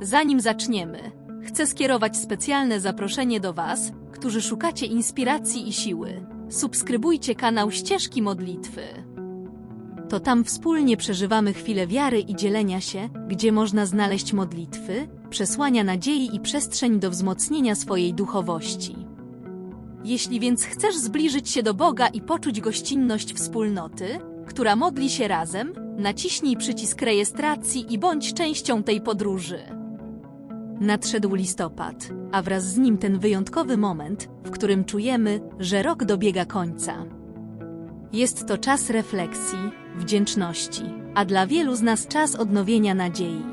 Zanim zaczniemy, chcę skierować specjalne zaproszenie do Was, którzy szukacie inspiracji i siły. Subskrybujcie kanał Ścieżki Modlitwy. To tam wspólnie przeżywamy chwile wiary i dzielenia się, gdzie można znaleźć modlitwy, przesłania nadziei i przestrzeń do wzmocnienia swojej duchowości. Jeśli więc chcesz zbliżyć się do Boga i poczuć gościnność wspólnoty, która modli się razem, naciśnij przycisk rejestracji i bądź częścią tej podróży. Nadszedł listopad, a wraz z nim ten wyjątkowy moment, w którym czujemy, że rok dobiega końca. Jest to czas refleksji, wdzięczności, a dla wielu z nas czas odnowienia nadziei.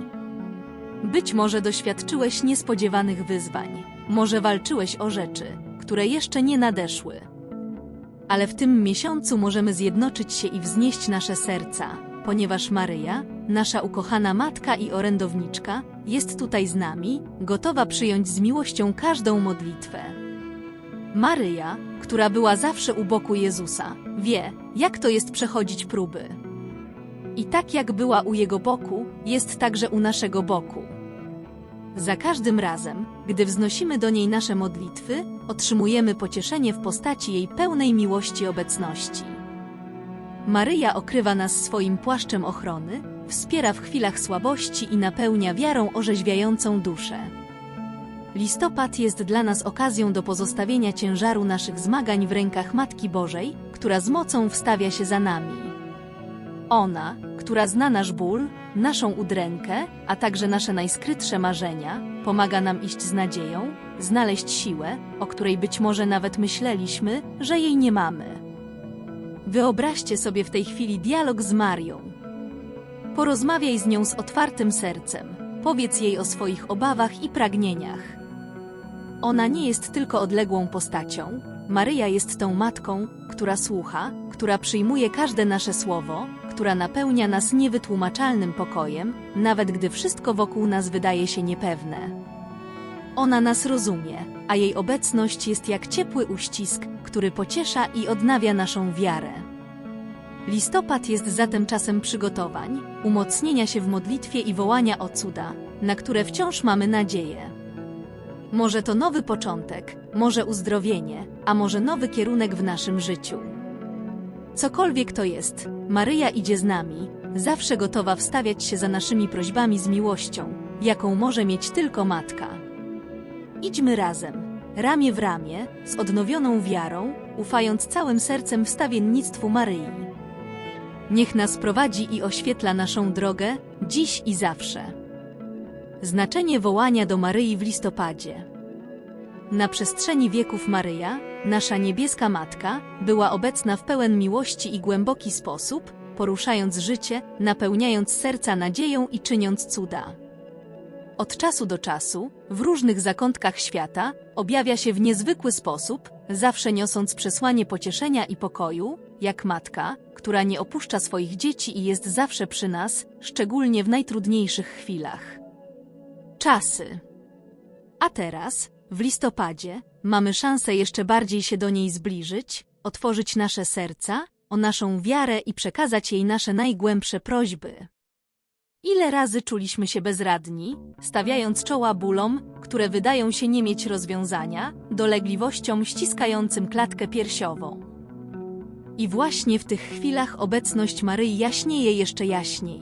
Być może doświadczyłeś niespodziewanych wyzwań, może walczyłeś o rzeczy, które jeszcze nie nadeszły. Ale w tym miesiącu możemy zjednoczyć się i wznieść nasze serca, ponieważ Maryja, nasza ukochana matka i orędowniczka, jest tutaj z nami, gotowa przyjąć z miłością każdą modlitwę. Maryja, która była zawsze u boku Jezusa, wie, jak to jest przechodzić próby. I tak jak była u jego boku, jest także u naszego boku. Za każdym razem, gdy wznosimy do niej nasze modlitwy, otrzymujemy pocieszenie w postaci jej pełnej miłości obecności. Maryja okrywa nas swoim płaszczem ochrony, wspiera w chwilach słabości i napełnia wiarą orzeźwiającą duszę. Listopad jest dla nas okazją do pozostawienia ciężaru naszych zmagań w rękach Matki Bożej, która z mocą wstawia się za nami. Ona, która zna nasz ból, naszą udrękę, a także nasze najskrytsze marzenia, pomaga nam iść z nadzieją, znaleźć siłę, o której być może nawet myśleliśmy, że jej nie mamy. Wyobraźcie sobie w tej chwili dialog z Marią. Porozmawiaj z nią z otwartym sercem, powiedz jej o swoich obawach i pragnieniach. Ona nie jest tylko odległą postacią, Maryja jest tą matką, która słucha, która przyjmuje każde nasze słowo, która napełnia nas niewytłumaczalnym pokojem, nawet gdy wszystko wokół nas wydaje się niepewne. Ona nas rozumie, a jej obecność jest jak ciepły uścisk, który pociesza i odnawia naszą wiarę. Listopad jest zatem czasem przygotowań, umocnienia się w modlitwie i wołania o cuda, na które wciąż mamy nadzieję. Może to nowy początek, może uzdrowienie, a może nowy kierunek w naszym życiu. Cokolwiek to jest, Maryja idzie z nami, zawsze gotowa wstawiać się za naszymi prośbami z miłością, jaką może mieć tylko matka. Idźmy razem, ramię w ramię, z odnowioną wiarą, ufając całym sercem wstawiennictwu Maryi. Niech nas prowadzi i oświetla naszą drogę, dziś i zawsze. Znaczenie wołania do Maryi w listopadzie. Na przestrzeni wieków Maryja, nasza niebieska matka, była obecna w pełen miłości i głęboki sposób, poruszając życie, napełniając serca nadzieją i czyniąc cuda. Od czasu do czasu, w różnych zakątkach świata, objawia się w niezwykły sposób, zawsze niosąc przesłanie pocieszenia i pokoju, jak matka, która nie opuszcza swoich dzieci i jest zawsze przy nas, szczególnie w najtrudniejszych chwilach. Czasy. A teraz, w listopadzie, mamy szansę jeszcze bardziej się do niej zbliżyć, otworzyć nasze serca, o naszą wiarę i przekazać jej nasze najgłębsze prośby. Ile razy czuliśmy się bezradni, stawiając czoła bólom, które wydają się nie mieć rozwiązania, dolegliwościom ściskającym klatkę piersiową. I właśnie w tych chwilach obecność Maryi jaśnieje jeszcze jaśniej.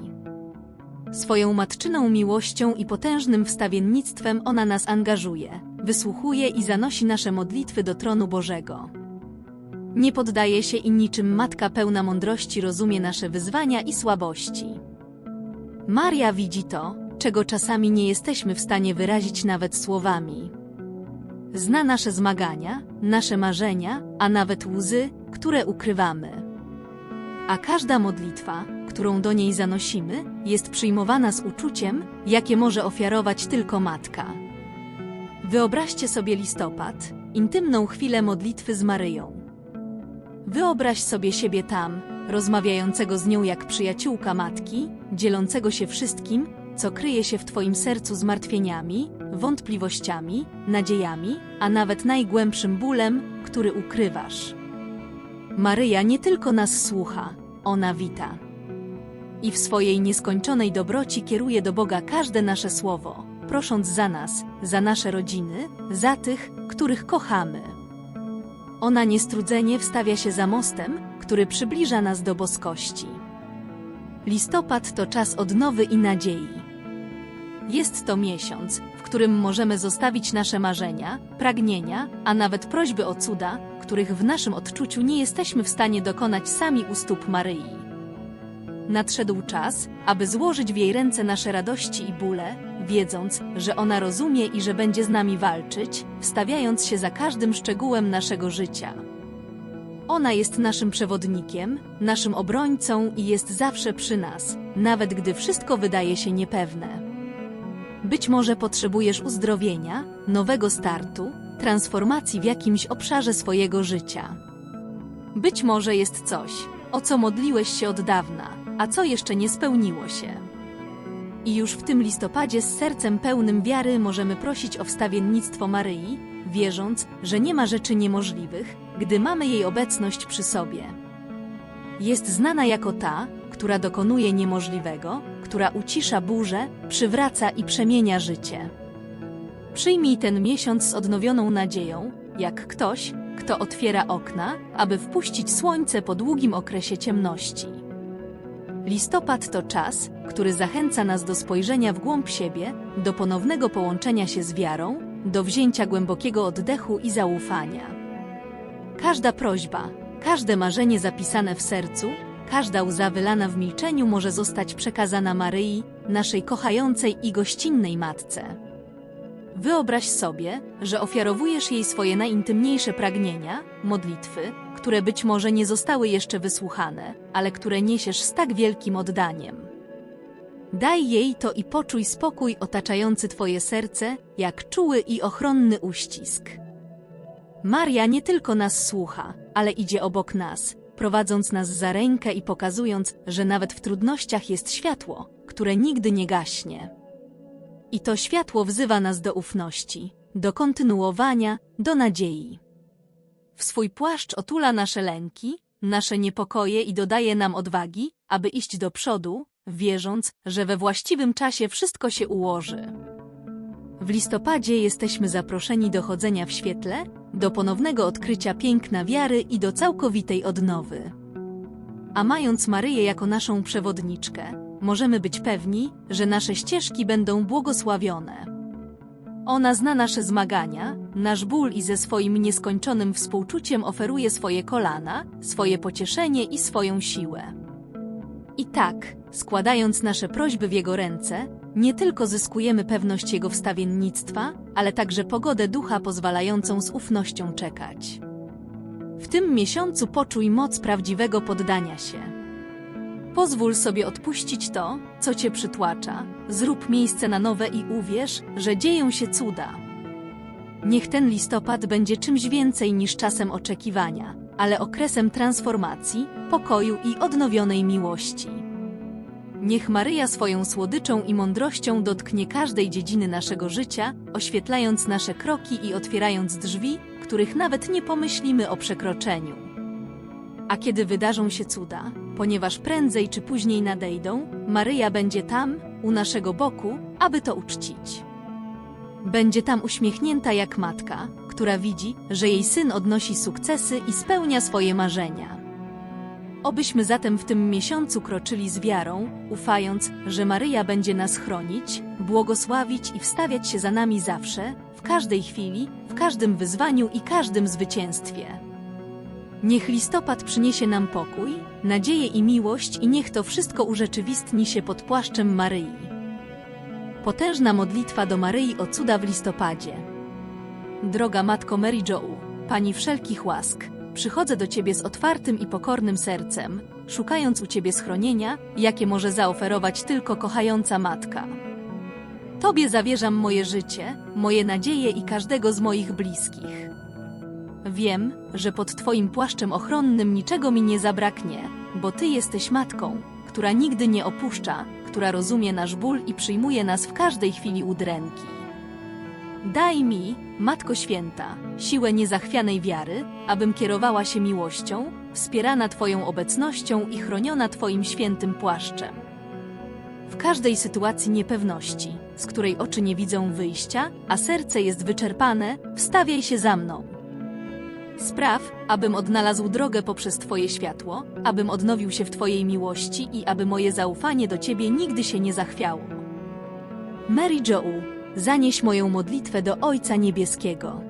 Swoją matczyną miłością i potężnym wstawiennictwem ona nas angażuje, wysłuchuje i zanosi nasze modlitwy do tronu Bożego. Nie poddaje się i niczym matka pełna mądrości rozumie nasze wyzwania i słabości. Maria widzi to, czego czasami nie jesteśmy w stanie wyrazić nawet słowami. Zna nasze zmagania, nasze marzenia, a nawet łzy, które ukrywamy. A każda modlitwa, którą do niej zanosimy, jest przyjmowana z uczuciem, jakie może ofiarować tylko matka. Wyobraźcie sobie listopad, intymną chwilę modlitwy z Maryją. Wyobraź sobie siebie tam, rozmawiającego z nią jak przyjaciółka matki, dzielącego się wszystkim, co kryje się w Twoim sercu zmartwieniami, wątpliwościami, nadziejami, a nawet najgłębszym bólem, który ukrywasz. Maryja nie tylko nas słucha, ona wita. I w swojej nieskończonej dobroci kieruje do Boga każde nasze słowo, prosząc za nas, za nasze rodziny, za tych, których kochamy. Ona niestrudzenie wstawia się za mostem, który przybliża nas do boskości. Listopad to czas odnowy i nadziei. Jest to miesiąc, w którym możemy zostawić nasze marzenia, pragnienia, a nawet prośby o cuda, których w naszym odczuciu nie jesteśmy w stanie dokonać sami u stóp Maryi. Nadszedł czas, aby złożyć w jej ręce nasze radości i bóle, wiedząc, że ona rozumie i że będzie z nami walczyć, wstawiając się za każdym szczegółem naszego życia. Ona jest naszym przewodnikiem, naszym obrońcą i jest zawsze przy nas, nawet gdy wszystko wydaje się niepewne. Być może potrzebujesz uzdrowienia, nowego startu, transformacji w jakimś obszarze swojego życia. Być może jest coś, o co modliłeś się od dawna, a co jeszcze nie spełniło się. I już w tym listopadzie z sercem pełnym wiary możemy prosić o wstawiennictwo Maryi, wierząc, że nie ma rzeczy niemożliwych, gdy mamy jej obecność przy sobie. Jest znana jako ta, która dokonuje niemożliwego, która ucisza burzę, przywraca i przemienia życie. Przyjmij ten miesiąc z odnowioną nadzieją, jak ktoś, kto otwiera okna, aby wpuścić słońce po długim okresie ciemności. Listopad to czas, który zachęca nas do spojrzenia w głąb siebie, do ponownego połączenia się z wiarą, do wzięcia głębokiego oddechu i zaufania. Każda prośba, każde marzenie zapisane w sercu, każda łza wylana w milczeniu może zostać przekazana Maryi, naszej kochającej i gościnnej matce. Wyobraź sobie, że ofiarowujesz jej swoje najintymniejsze pragnienia, modlitwy, które być może nie zostały jeszcze wysłuchane, ale które niesiesz z tak wielkim oddaniem. Daj jej to i poczuj spokój otaczający Twoje serce, jak czuły i ochronny uścisk. Maria nie tylko nas słucha, ale idzie obok nas, prowadząc nas za rękę i pokazując, że nawet w trudnościach jest światło, które nigdy nie gaśnie. I to światło wzywa nas do ufności, do kontynuowania, do nadziei. W swój płaszcz otula nasze lęki, nasze niepokoje i dodaje nam odwagi, aby iść do przodu, wierząc, że we właściwym czasie wszystko się ułoży. W listopadzie jesteśmy zaproszeni do chodzenia w świetle, do ponownego odkrycia piękna wiary i do całkowitej odnowy. A mając Maryję jako naszą przewodniczkę, możemy być pewni, że nasze ścieżki będą błogosławione. Ona zna nasze zmagania, nasz ból i ze swoim nieskończonym współczuciem oferuje swoje kolana, swoje pocieszenie i swoją siłę. I tak, składając nasze prośby w Jego ręce, nie tylko zyskujemy pewność Jego wstawiennictwa, ale także pogodę ducha pozwalającą z ufnością czekać. W tym miesiącu poczuj moc prawdziwego poddania się. Pozwól sobie odpuścić to, co cię przytłacza, zrób miejsce na nowe i uwierz, że dzieją się cuda. Niech ten listopad będzie czymś więcej niż czasem oczekiwania, ale okresem transformacji, pokoju i odnowionej miłości. Niech Maryja swoją słodyczą i mądrością dotknie każdej dziedziny naszego życia, oświetlając nasze kroki i otwierając drzwi, których nawet nie pomyślimy o przekroczeniu. A kiedy wydarzą się cuda, ponieważ prędzej czy później nadejdą, Maryja będzie tam, u naszego boku, aby to uczcić. Będzie tam uśmiechnięta jak matka, która widzi, że jej syn odnosi sukcesy i spełnia swoje marzenia. Obyśmy zatem w tym miesiącu kroczyli z wiarą, ufając, że Maryja będzie nas chronić, błogosławić i wstawiać się za nami zawsze, w każdej chwili, w każdym wyzwaniu i każdym zwycięstwie. Niech listopad przyniesie nam pokój, nadzieję i miłość i niech to wszystko urzeczywistni się pod płaszczem Maryi. Potężna modlitwa do Maryi o cuda w listopadzie. Droga Matko Mary Jo, Pani wszelkich łask, przychodzę do Ciebie z otwartym i pokornym sercem, szukając u Ciebie schronienia, jakie może zaoferować tylko kochająca Matka. Tobie zawierzam moje życie, moje nadzieje i każdego z moich bliskich. Wiem, że pod Twoim płaszczem ochronnym niczego mi nie zabraknie, bo Ty jesteś matką, która nigdy nie opuszcza, która rozumie nasz ból i przyjmuje nas w każdej chwili udręki. Daj mi, Matko Święta, siłę niezachwianej wiary, abym kierowała się miłością, wspierana Twoją obecnością i chroniona Twoim świętym płaszczem. W każdej sytuacji niepewności, z której oczy nie widzą wyjścia, a serce jest wyczerpane, wstawiaj się za mną. Spraw, abym odnalazł drogę poprzez Twoje światło, abym odnowił się w Twojej miłości i aby moje zaufanie do Ciebie nigdy się nie zachwiało. Mary Jo, zanieś moją modlitwę do Ojca Niebieskiego.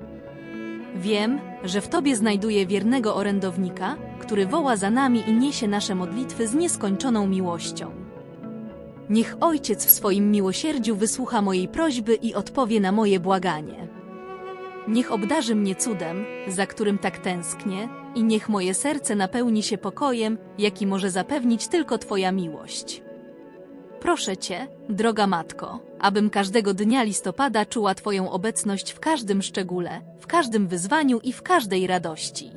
Wiem, że w Tobie znajduję wiernego orędownika, który woła za nami i niesie nasze modlitwy z nieskończoną miłością. Niech Ojciec w swoim miłosierdziu wysłucha mojej prośby i odpowie na moje błaganie. Niech obdarzy mnie cudem, za którym tak tęsknię, i niech moje serce napełni się pokojem, jaki może zapewnić tylko Twoja miłość. Proszę Cię, droga Matko, abym każdego dnia listopada czuła Twoją obecność w każdym szczególe, w każdym wyzwaniu i w każdej radości.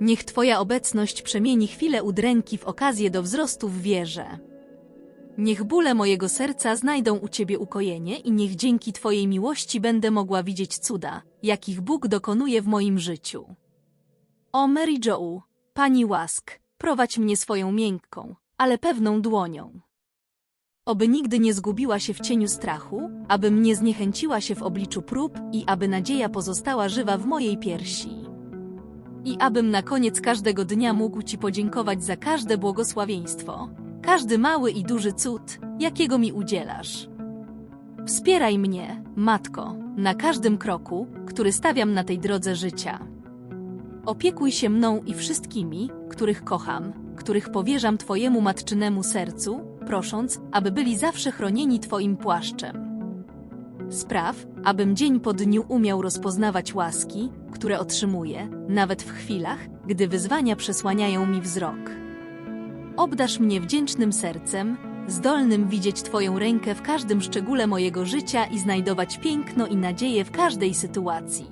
Niech Twoja obecność przemieni chwilę udręki w okazję do wzrostu w wierze. Niech bóle mojego serca znajdą u Ciebie ukojenie i niech dzięki Twojej miłości będę mogła widzieć cuda, jakich Bóg dokonuje w moim życiu. O Mary Jo, Pani łask, prowadź mnie swoją miękką, ale pewną dłonią. Oby nigdy nie zgubiła się w cieniu strachu, abym nie zniechęciła się w obliczu prób i aby nadzieja pozostała żywa w mojej piersi. I abym na koniec każdego dnia mógł Ci podziękować za każde błogosławieństwo, każdy mały i duży cud, jakiego mi udzielasz. Wspieraj mnie, Matko, na każdym kroku, który stawiam na tej drodze życia. Opiekuj się mną i wszystkimi, których kocham, których powierzam Twojemu matczynemu sercu, prosząc, aby byli zawsze chronieni Twoim płaszczem. Spraw, abym dzień po dniu umiał rozpoznawać łaski, które otrzymuję, nawet w chwilach, gdy wyzwania przesłaniają mi wzrok. Obdasz mnie wdzięcznym sercem, zdolnym widzieć Twoją rękę w każdym szczególe mojego życia i znajdować piękno i nadzieję w każdej sytuacji.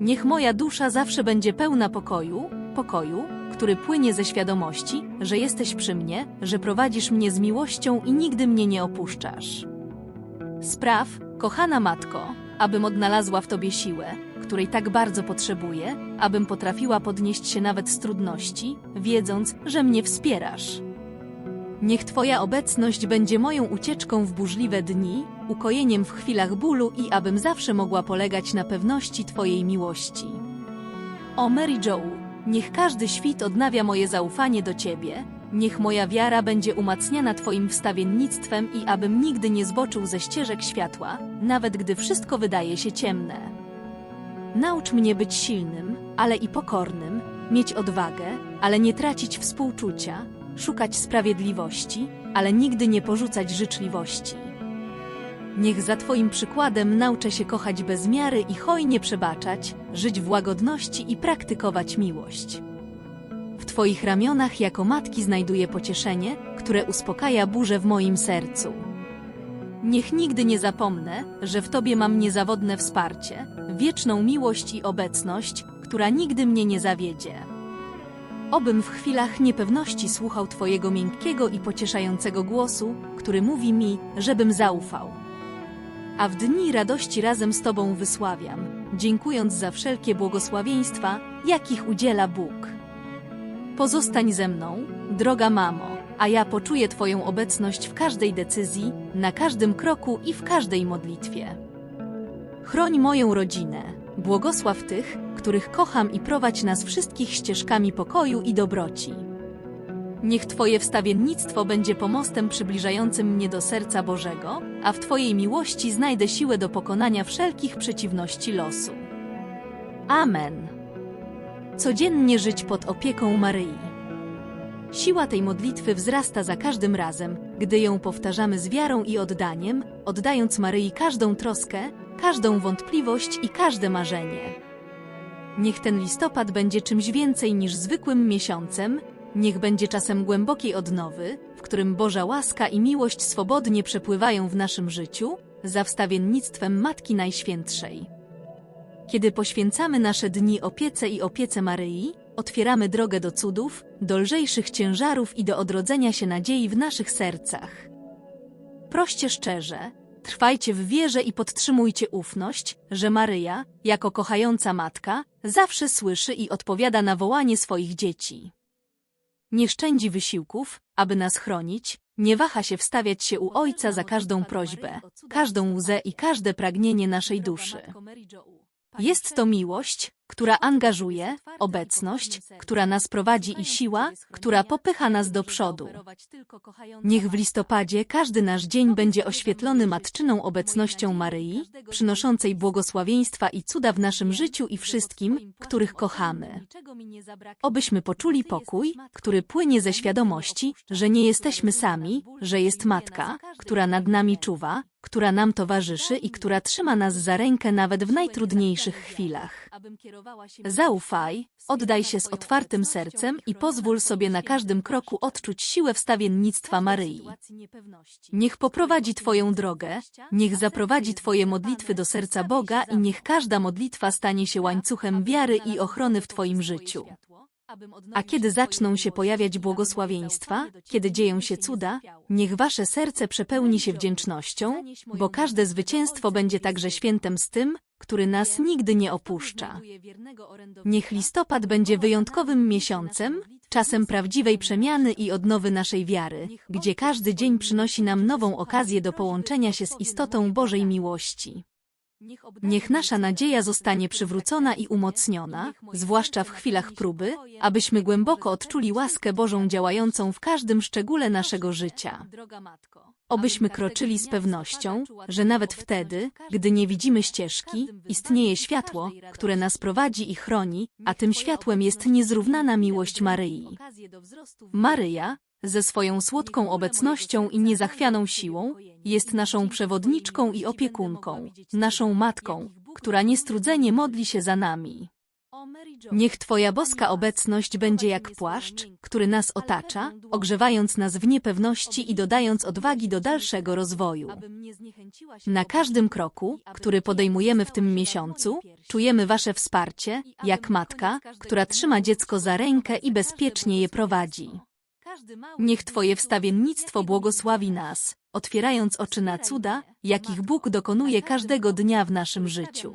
Niech moja dusza zawsze będzie pełna pokoju, pokoju, który płynie ze świadomości, że jesteś przy mnie, że prowadzisz mnie z miłością i nigdy mnie nie opuszczasz. Spraw, kochana matko, abym odnalazła w tobie siłę, której tak bardzo potrzebuję, abym potrafiła podnieść się nawet z trudności, wiedząc, że mnie wspierasz. Niech Twoja obecność będzie moją ucieczką w burzliwe dni, ukojeniem w chwilach bólu i abym zawsze mogła polegać na pewności Twojej miłości. O Mary Jo, niech każdy świt odnawia moje zaufanie do Ciebie, niech moja wiara będzie umacniana Twoim wstawiennictwem i abym nigdy nie zboczył ze ścieżek światła, nawet gdy wszystko wydaje się ciemne. Naucz mnie być silnym, ale i pokornym, mieć odwagę, ale nie tracić współczucia, szukać sprawiedliwości, ale nigdy nie porzucać życzliwości. Niech za Twoim przykładem nauczę się kochać bez miary i hojnie przebaczać, żyć w łagodności i praktykować miłość. W Twoich ramionach jako matki znajduję pocieszenie, które uspokaja burzę w moim sercu. Niech nigdy nie zapomnę, że w Tobie mam niezawodne wsparcie, wieczną miłość i obecność, która nigdy mnie nie zawiedzie. Obym w chwilach niepewności słuchał Twojego miękkiego i pocieszającego głosu, który mówi mi, żebym zaufał. A w dni radości razem z Tobą wysławiam, dziękując za wszelkie błogosławieństwa, jakich udziela Bóg. Pozostań ze mną, droga mamo, a ja poczuję Twoją obecność w każdej decyzji, na każdym kroku i w każdej modlitwie. Chroń moją rodzinę, błogosław tych, których kocham i prowadź nas wszystkich ścieżkami pokoju i dobroci. Niech Twoje wstawiennictwo będzie pomostem przybliżającym mnie do serca Bożego, a w Twojej miłości znajdę siłę do pokonania wszelkich przeciwności losu. Amen. Codziennie żyć pod opieką Maryi. Siła tej modlitwy wzrasta za każdym razem, gdy ją powtarzamy z wiarą i oddaniem, oddając Maryi każdą troskę, każdą wątpliwość i każde marzenie. Niech ten listopad będzie czymś więcej niż zwykłym miesiącem, niech będzie czasem głębokiej odnowy, w którym Boża łaska i miłość swobodnie przepływają w naszym życiu, za wstawiennictwem Matki Najświętszej. Kiedy poświęcamy nasze dni opiece i opiece Maryi, otwieramy drogę do cudów, do lżejszych ciężarów i do odrodzenia się nadziei w naszych sercach. Proście szczerze, trwajcie w wierze i podtrzymujcie ufność, że Maryja, jako kochająca matka, zawsze słyszy i odpowiada na wołanie swoich dzieci. Nie szczędzi wysiłków, aby nas chronić, nie waha się wstawiać się u Ojca za każdą prośbę, każdą łzę i każde pragnienie naszej duszy. Jest to miłość, która angażuje, obecność, która nas prowadzi i siła, która popycha nas do przodu. Niech w listopadzie każdy nasz dzień będzie oświetlony matczyną obecnością Maryi, przynoszącej błogosławieństwa i cuda w naszym życiu i wszystkim, których kochamy. Obyśmy poczuli pokój, który płynie ze świadomości, że nie jesteśmy sami, że jest Matka, która nad nami czuwa, która nam towarzyszy i która trzyma nas za rękę nawet w najtrudniejszych chwilach. Zaufaj, oddaj się z otwartym sercem i pozwól sobie na każdym kroku odczuć siłę wstawiennictwa Maryi. Niech poprowadzi Twoją drogę, niech zaprowadzi Twoje modlitwy do serca Boga i niech każda modlitwa stanie się łańcuchem wiary i ochrony w Twoim życiu. A kiedy zaczną się pojawiać błogosławieństwa, kiedy dzieją się cuda, niech wasze serce przepełni się wdzięcznością, bo każde zwycięstwo będzie także świętem z tym, który nas nigdy nie opuszcza. Niech listopad będzie wyjątkowym miesiącem, czasem prawdziwej przemiany i odnowy naszej wiary, gdzie każdy dzień przynosi nam nową okazję do połączenia się z istotą Bożej miłości. Niech nasza nadzieja zostanie przywrócona i umocniona, zwłaszcza w chwilach próby, abyśmy głęboko odczuli łaskę Bożą działającą w każdym szczególe naszego życia. Obyśmy kroczyli z pewnością, że nawet wtedy, gdy nie widzimy ścieżki, istnieje światło, które nas prowadzi i chroni, a tym światłem jest niezrównana miłość Maryi. Maryja, ze swoją słodką obecnością i niezachwianą siłą, jest naszą przewodniczką i opiekunką, naszą matką, która niestrudzenie modli się za nami. Niech Twoja boska obecność będzie jak płaszcz, który nas otacza, ogrzewając nas w niepewności i dodając odwagi do dalszego rozwoju. Na każdym kroku, który podejmujemy w tym miesiącu, czujemy Wasze wsparcie, jak matka, która trzyma dziecko za rękę i bezpiecznie je prowadzi. Niech Twoje wstawiennictwo błogosławi nas, otwierając oczy na cuda, jakich Bóg dokonuje każdego dnia w naszym życiu.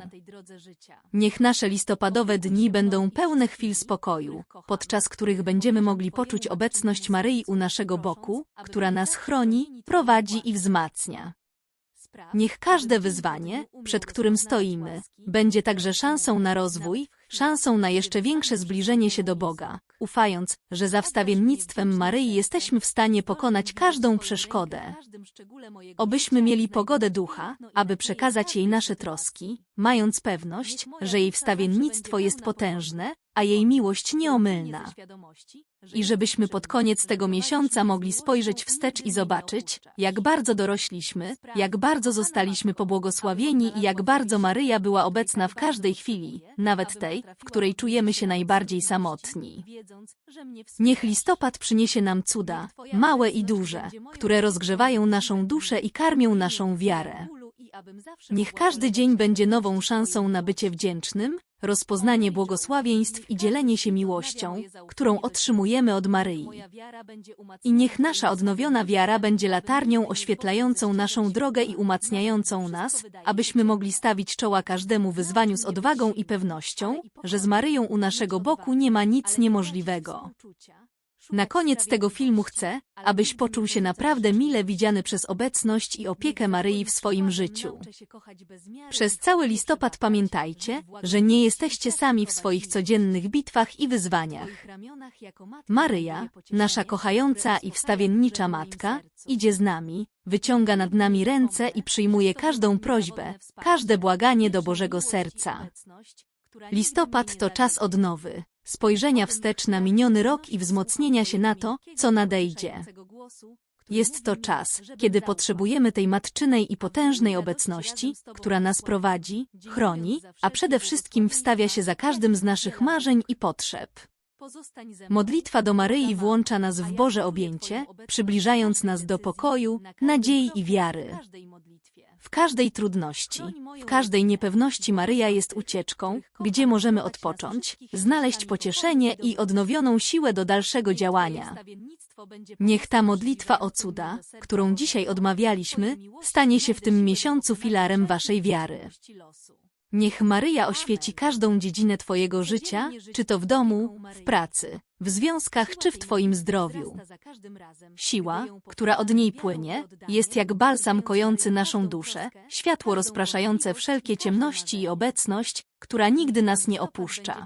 Niech nasze listopadowe dni będą pełne chwil spokoju, podczas których będziemy mogli poczuć obecność Maryi u naszego boku, która nas chroni, prowadzi i wzmacnia. Niech każde wyzwanie, przed którym stoimy, będzie także szansą na rozwój, szansą na jeszcze większe zbliżenie się do Boga, ufając, że za wstawiennictwem Maryi jesteśmy w stanie pokonać każdą przeszkodę. Obyśmy mieli pogodę ducha, aby przekazać jej nasze troski, mając pewność, że jej wstawiennictwo jest potężne, a jej miłość nieomylna. I żebyśmy pod koniec tego miesiąca mogli spojrzeć wstecz i zobaczyć, jak bardzo dorośliśmy, jak bardzo zostaliśmy pobłogosławieni i jak bardzo Maryja była obecna w każdej chwili, nawet tej, w której czujemy się najbardziej samotni. Niech listopad przyniesie nam cuda, małe i duże, które rozgrzewają naszą duszę i karmią naszą wiarę. Niech każdy dzień będzie nową szansą na bycie wdzięcznym, rozpoznanie błogosławieństw i dzielenie się miłością, którą otrzymujemy od Maryi. I niech nasza odnowiona wiara będzie latarnią oświetlającą naszą drogę i umacniającą nas, abyśmy mogli stawić czoła każdemu wyzwaniu z odwagą i pewnością, że z Maryją u naszego boku nie ma nic niemożliwego. Na koniec tego filmu chcę, abyś poczuł się naprawdę mile widziany przez obecność i opiekę Maryi w swoim życiu. Przez cały listopad pamiętajcie, że nie jesteście sami w swoich codziennych bitwach i wyzwaniach. Maryja, nasza kochająca i wstawiennicza matka, idzie z nami, wyciąga nad nami ręce i przyjmuje każdą prośbę, każde błaganie do Bożego Serca. Listopad to czas odnowy, spojrzenia wstecz na miniony rok i wzmocnienia się na to, co nadejdzie. Jest to czas, kiedy potrzebujemy tej matczynej i potężnej obecności, która nas prowadzi, chroni, a przede wszystkim wstawia się za każdym z naszych marzeń i potrzeb. Modlitwa do Maryi włącza nas w Boże objęcie, przybliżając nas do pokoju, nadziei i wiary. W każdej trudności, w każdej niepewności Maryja jest ucieczką, gdzie możemy odpocząć, znaleźć pocieszenie i odnowioną siłę do dalszego działania. Niech ta modlitwa o cuda, którą dzisiaj odmawialiśmy, stanie się w tym miesiącu filarem waszej wiary. Niech Maryja oświeci każdą dziedzinę Twojego życia, czy to w domu, w pracy, w związkach czy w Twoim zdrowiu. Siła, która od niej płynie, jest jak balsam kojący naszą duszę, światło rozpraszające wszelkie ciemności i obecność, która nigdy nas nie opuszcza.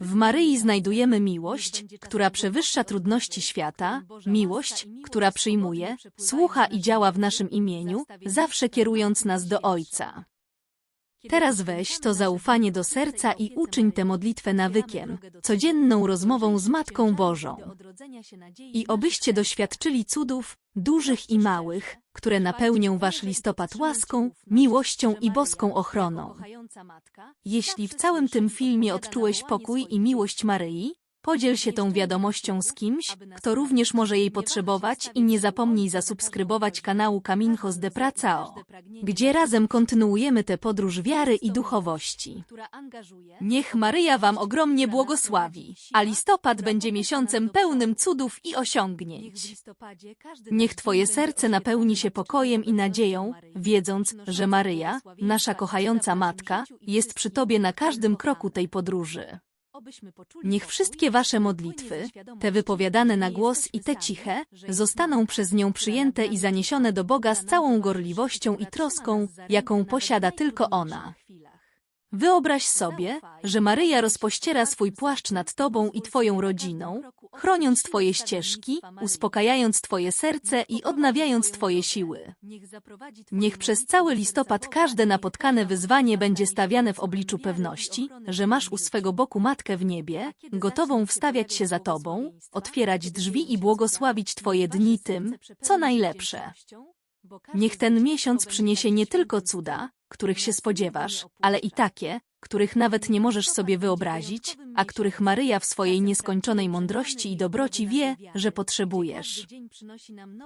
W Maryi znajdujemy miłość, która przewyższa trudności świata, miłość, która przyjmuje, słucha i działa w naszym imieniu, zawsze kierując nas do Ojca. Teraz weź to zaufanie do serca i uczyń tę modlitwę nawykiem, codzienną rozmową z Matką Bożą. I obyście doświadczyli cudów, dużych i małych, które napełnią wasz listopad łaską, miłością i boską ochroną. Jeśli w całym tym filmie odczułeś pokój i miłość Maryi, Podziel się tą wiadomością z kimś, kto również może jej potrzebować i nie zapomnij zasubskrybować kanału Kaminchos de Pracao, gdzie razem kontynuujemy tę podróż wiary i duchowości. Niech Maryja Wam ogromnie błogosławi, a listopad będzie miesiącem pełnym cudów i osiągnięć. Niech Twoje serce napełni się pokojem i nadzieją, wiedząc, że Maryja, nasza kochająca Matka, jest przy Tobie na każdym kroku tej podróży. Niech wszystkie wasze modlitwy, te wypowiadane na głos i te ciche, zostaną przez nią przyjęte i zaniesione do Boga z całą gorliwością i troską, jaką posiada tylko ona. Wyobraź sobie, że Maryja rozpościera swój płaszcz nad tobą i twoją rodziną, chroniąc twoje ścieżki, uspokajając twoje serce i odnawiając twoje siły. Niech przez cały listopad każde napotkane wyzwanie będzie stawiane w obliczu pewności, że masz u swego boku Matkę w niebie, gotową wstawiać się za tobą, otwierać drzwi i błogosławić twoje dni tym, co najlepsze. Niech ten miesiąc przyniesie nie tylko cuda, których się spodziewasz, ale i takie, których nawet nie możesz sobie wyobrazić, a których Maryja w swojej nieskończonej mądrości i dobroci wie, że potrzebujesz.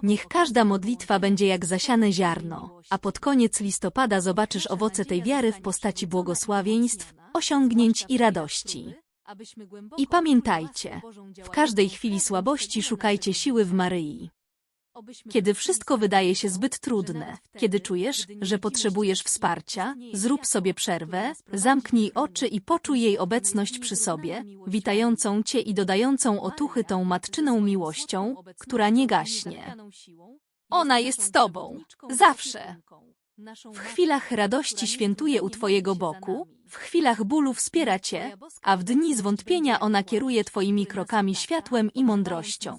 Niech każda modlitwa będzie jak zasiane ziarno, a pod koniec listopada zobaczysz owoce tej wiary w postaci błogosławieństw, osiągnięć i radości. I pamiętajcie, w każdej chwili słabości szukajcie siły w Maryi. Kiedy wszystko wydaje się zbyt trudne, kiedy czujesz, że potrzebujesz wsparcia, zrób sobie przerwę, zamknij oczy i poczuj jej obecność przy sobie, witającą cię i dodającą otuchy tą matczyną miłością, która nie gaśnie. Ona jest z tobą, zawsze. W chwilach radości świętuje u Twojego boku, w chwilach bólu wspiera Cię, a w dni zwątpienia ona kieruje Twoimi krokami światłem i mądrością.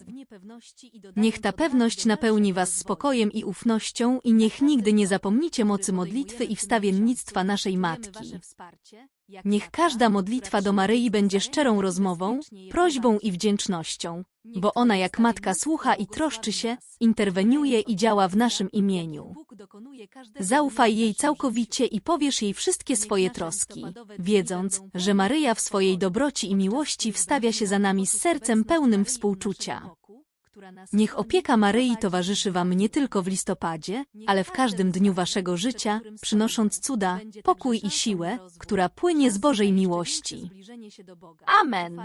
Niech ta pewność napełni Was spokojem i ufnością i niech nigdy nie zapomnicie mocy modlitwy i wstawiennictwa naszej Matki. Niech każda modlitwa do Maryi będzie szczerą rozmową, prośbą i wdzięcznością, bo ona jak matka słucha i troszczy się, interweniuje i działa w naszym imieniu. Zaufaj jej całkowicie i powiesz jej wszystkie swoje troski, wiedząc, że Maryja w swojej dobroci i miłości wstawia się za nami z sercem pełnym współczucia. Niech opieka Maryi towarzyszy Wam nie tylko w listopadzie, ale w każdym dniu Waszego życia, przynosząc cuda, pokój i siłę, która płynie z Bożej miłości. Amen.